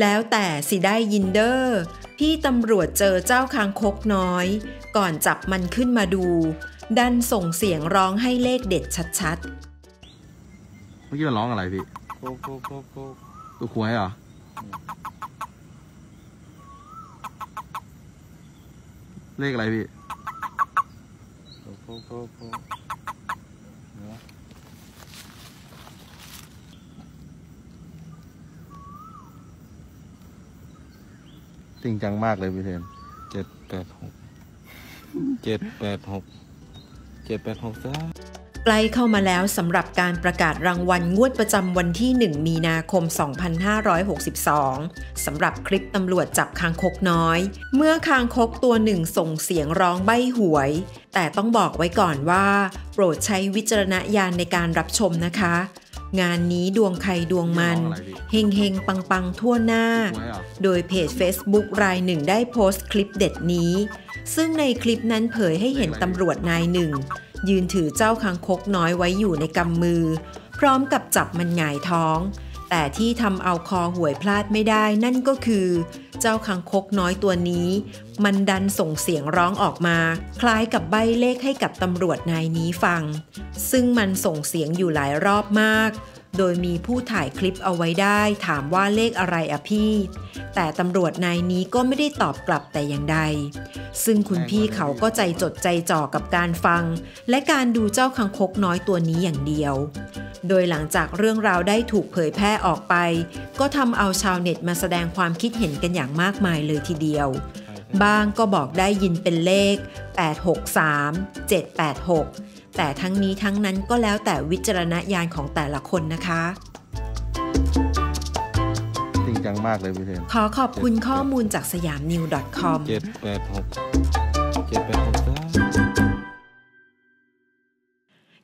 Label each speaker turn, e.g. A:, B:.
A: แล้วแต่สิได้ยินเดอร์พี่ตำรวจเจอเจ้าคางคกน้อย ก่อนจับมันขึ้นมาดู ดันส่งเสียงร้องให้เลขเด็ดชัด
B: เมื่อกี้มันร้องอะไรพี่
C: โคกโคกโคกโคก
B: ตัวควายเหรอเลขอะไรพี่
C: โคกโคกโคกโคกเนาะ
B: จ ริงจังมากเลยพี่เทน
C: เจ็ดแปดหกเจ็ดแปดหกเจ็ดแปดหกซะ
A: ๆใกล้เข้ามาแล้วสำหรับการประกาศรางวัลงวดประจำวันที่ 1 มีนาคม 2562 สำหรับคลิปตำรวจจับคางคกน้อย เมื่อคางคกตัวหนึ่งส่งเสียงร้องใบ้หวย แต่ต้องบอกไว้ก่อนว่า โปรดใช้วิจารณญาณในการรับชมนะคะ งานนี้ดวงใครดวงมัน เฮงเฮงปังปังๆทั่วหน้า
B: ตัวควายเหรอ
A: โดยเพจ Facebook รายหนึ่งได้โพสต์คลิปเด็ดนี้ ซึ่งในคลิปนั้นเผยให้เห็นตำรวจนายหนึ่ง ยืนถือเจ้าคางคกน้อยไว้อยู่ในกำมือ พร้อมกับจับมันหงายท้อง แต่ที่ทำเอาคอหวยพลาดไม่ได้นั่นก็คือ เจ้าคางคกน้อยตัวนี้ มันดันส่งเสียงร้องออกมา คล้ายกับใบเลขให้กับตำรวจนายนี้ฟัง ซึ่งมันส่งเสียงอยู่หลายรอบมาก โดยมีผู้ถ่ายคลิปเอาไว้ได้ ถามว่าเลขอะไรอะพี่ แต่ตำรวจนายนี้ก็ไม่ได้ตอบกลับแต่อย่างใด ซึ่งคุณพี่เขาก็ใจจดใจจ่อกับการฟัง และการดูเจ้าคังคกน้อยตัวนี้อย่างเดียว โดยหลังจากเรื่องราวได้ถูกเผยแพร่ออกไป ก็ทำเอาชาวเน็ตมาแสดงความคิดเห็นกันอย่างมากมายเลยทีเดียวบางก็บอกได้ยินเป็นเลข 863 786 แต่ทั้งนี้ทั้งนั้นก็แล้วแต่วิจารณญาณของแต่ละคนนะคะ
B: จริงจังมากเลยพี่เทน
A: ขอขอบคุณข้อมูลจากสยามนิว .com
C: 786 786